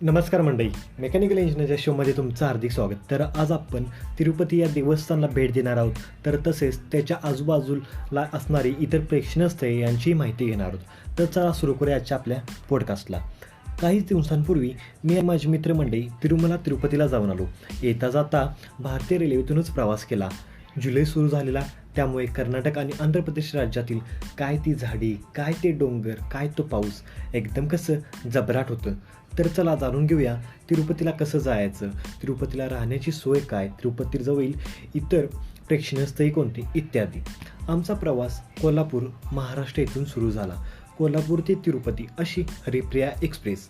नमस्कार मंडळी. मेकॅनिकल इंजिनिअरच्या शोमध्ये तुमचं हार्दिक स्वागत. तर आज आपण तिरुपती या देवस्थानला भेट देणार आहोत. तर तसेच त्याच्या आजूबाजूला असणारी इतर प्रेक्षणीय स्थळे यांचीही माहिती घेणार आहोत. तर चला सुरू करूया आजच्या आपल्या पॉडकास्टला काही दिवसांपूर्वी मी आणि माझी मित्रमंडळी तिरुमला तिरुपतीला जाऊन आलो. येता जाता भारतीय रेल्वेतूनच प्रवास केला. जुलै सुरू झालेला. त्यामुळे कर्नाटक आणि आंध्र प्रदेश राज्यातील काय ती झाडी काय ते डोंगर काय तो पाऊस एकदम कसं जबराट होतं. तर चला जाणून घेऊया तिरुपतीला कसं जायचं तिरुपतीला राहण्याची सोय काय तिरुपतीजवळील इतर प्रेक्षणीय स्थळी कोणती इत्यादी. आमचा प्रवास कोल्हापूर महाराष्ट्र येथून सुरू झाला. कोल्हापूर ते तिरुपती अशी हरिप्रिया एक्सप्रेस.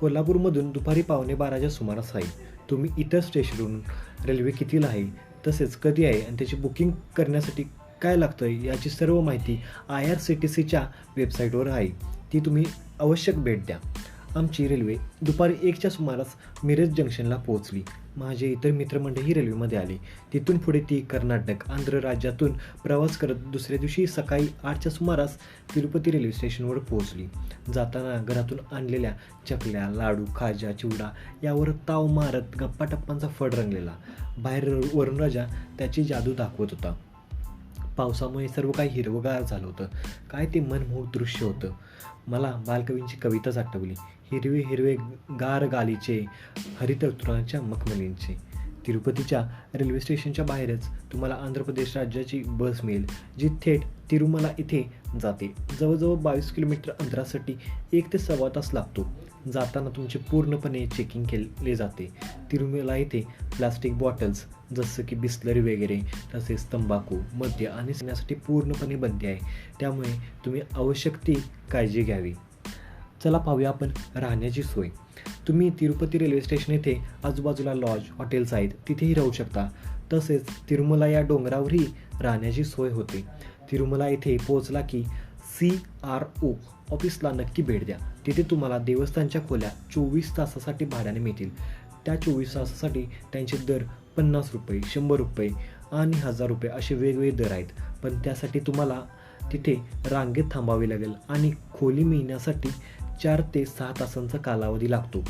कोल्हापूरमधून दुपारी पावणे बाराच्या सुमारास आहे. तुम्ही इतर स्टेशनवरून रेल्वे कितीला आहे तसेच कधी आहे आणि त्याची बुकिंग करण्यासाठी काय लागतं याची सर्व माहिती आय आर सी टी सीच्या वेबसाईटवर आहे. ती तुम्ही आवश्यक भेट द्या. आमची रेल्वे दुपारी एकच्या सुमारास मिरज जंक्शनला पोहोचली. माझे इतर मित्रमंडळी रेल्वेमध्ये आले. तिथून पुढे ती कर्नाटक आंध्र राज्यातून प्रवास करत दुसऱ्या दिवशी सकाळी आठच्या सुमारास तिरुपती रेल्वे स्टेशनवर पोहोचली. जाताना घरातून आणलेल्या चकल्या लाडू खाजा चिवडा यावर ताव मारत गप्पाटप्पांचा फड रंगलेला. बाहेर वरुणराजा त्याची जादू दाखवत होता. पावसामुळे सर्व काही हिरवगार झालं होतं. काय ते मनमोहक दृश्य होतं. मला बालकवींची कविताच आठवली. हिरवे हिरवे गार गालीचे हरित ऋतुराच्या मखमलींचे. तिरुपतीच्या रेल्वे स्टेशनच्या बाहेरच तुम्हाला आंध्र प्रदेश राज्याची बस मिळेल जी थेट तिरुमला इथे जाते. जवळजवळ बावीस किलोमीटर अंतरासाठी एक ते सव्वा तास लागतो. जाताना तुमचे पूर्णपणे चेकिंग केले जाते. तिरुमला येथे प्लास्टिक बॉटल्स जसं की बिस्लरी वगैरे तसेच तंबाखू मद्य आणि सिण्यासाठी पूर्णपणे बंदी आहे. त्यामुळे तुम्ही आवश्यक ती काळजी घ्यावी. चला पाहूया आपण राहण्याची सोय. तुम्ही तिरुपती रेल्वे स्टेशन येथे आजूबाजूला लॉज हॉटेल्स आहेत तिथेही राहू शकता. तसेच तिरुमला या डोंगरावरही राहण्याची सोय होते. तिरुमला येथे पोहोचला की सी आर ओ ऑफिसला नक्की भेट द्या. तिथे तुम्हाला देवस्थानच्या खोल्या चोवीस तासासाठी भाड्याने मिळतील. त्या चोवीस तासासाठी त्यांचे दर पन्नास रुपये शंभर रुपये आणि हजार रुपये असे वेगवेगळे दर आहेत. पण त्यासाठी तुम्हाला तिथे रांगेत थांबावे लागेल आणि खोली मिळण्यासाठी चार ते सहा तासांचा कालावधी लागतो.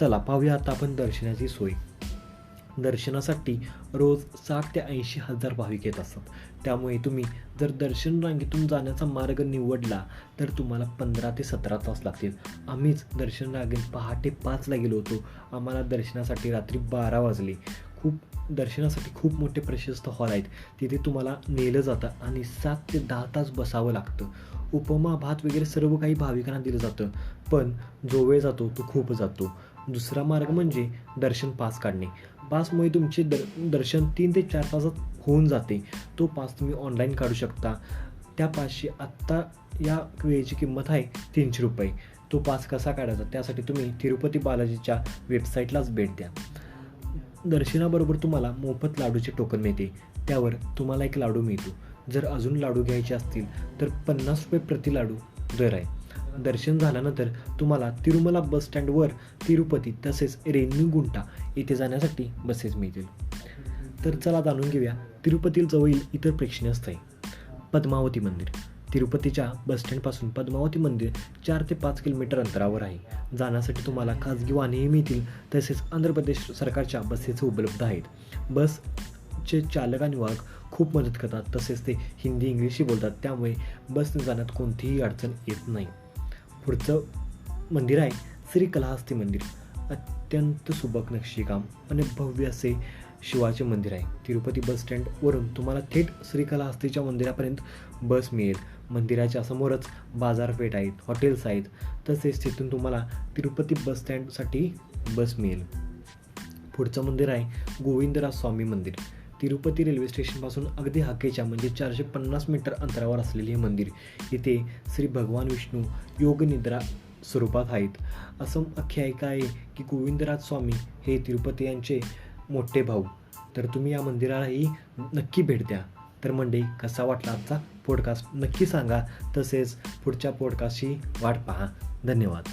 चला पाहूया आता आपण दर्शनाची सोय. दर्शनासाठी रोज साठ ते ऐंशी हजार भाविक येत असतात. त्यामुळे तुम्ही जर दर्शन रांगेतून जाण्याचा मार्ग निवडला तर तुम्हाला पंधरा ते सतरा तास लागतील. आम्हीच दर्शन रांगेत पहाटे पाचला गेलो होतो. आम्हाला दर्शनासाठी रात्री बारा वाजले. खूप दर्शनासाठी खूप मोठे प्रशस्त हॉल आहेत. तिथे तुम्हाला नेलं जातं आणि सात ते दहा तास बसावं लागतं. उपमा भात वगैरे सर्व काही भाविकांना दिलं जातं. पण जो वेळ जातो तो खूप जातो. दुसरा मार्ग म्हणजे दर्शन पास काढणे. पासमुळे तुमचे दर दर्शन तीन ते चार तासात होऊन जाते. तो पास तुम्ही ऑनलाईन काढू शकता. त्या पाचशे आत्ता या वेळेची किंमत आहे तीनशे रुपये. तो पास कसा काढायचा? त्यासाठी तुम्ही तिरुपती बालाजीच्या वेबसाईटलाच भेट द्या. दर्शनाबरोबर तुम्हाला मोफत लाडूचे टोकन मिळते. त्यावर तुम्हाला एक लाडू मिळतो. जर अजून लाडू घ्यायचे असतील तर पन्नास रुपये प्रति लाडू दर आहे. दर्शन झाल्यानंतर तुम्हाला तिरुमला बस स्टँडवर तिरुपती तसेच रेणीगुंटा येथे जाण्यासाठी बसेस मिळतील. तर चला जाणून घेऊया तिरुपतील जवळील इतर प्रेक्षणीय स्थळे. पद्मावती मंदिर. तिरुपतीच्या बसस्टँडपासून पद्मावती मंदिर चार ते पाच किलोमीटर अंतरावर आहे. जाण्यासाठी तुम्हाला खाजगी वाहनेही मिळतील तसेच आंध्र प्रदेश सरकारच्या बसेस उपलब्ध आहेत. बसचे चालक आणि वाहक खूप मदत करतात तसेच ते हिंदी इंग्लिशही बोलतात त्यामुळे बसने जाण्यात कोणतीही अडचण येत नाही. पुढचं मंदिर आहे श्रीकलाहस्ती मंदिर. अत्यंत सुबक नक्षीकाम आणि भव्य असे शिवाचे मंदिर आहे. तिरुपती बस स्टँडवरून तुम्हाला थेट श्रीकलाहस्तीच्या मंदिरापर्यंत बस मिळेल. मंदिराच्या समोरच बाजारपेठ आहेत हॉटेल्स आहेत. तसेच तिथून तुम्हाला तिरुपती बस स्टँडसाठी बस मिळेल. पुढचं मंदिर आहे गोविंदराज स्वामी मंदिर. तिरुपती रेल्वे स्टेशनपासून अगदी हाकेच्या म्हणजे चारशे पन्नास मीटर अंतरावर असलेले हे मंदिर. इथे श्री भगवान विष्णू योगनिद्रा स्वरूपात आहेत. असं आख्यायिका आहे की गोविंदराज स्वामी हे तिरुपती यांचे मोठे भाऊ. तर तुम्ही या मंदिरालाही नक्की भेट द्या. तर मंडळी कसा वाटला आजचा पॉडकास्ट नक्की सांगा. तसेच पुढच्या पॉडकास्टची वाट पहा. धन्यवाद.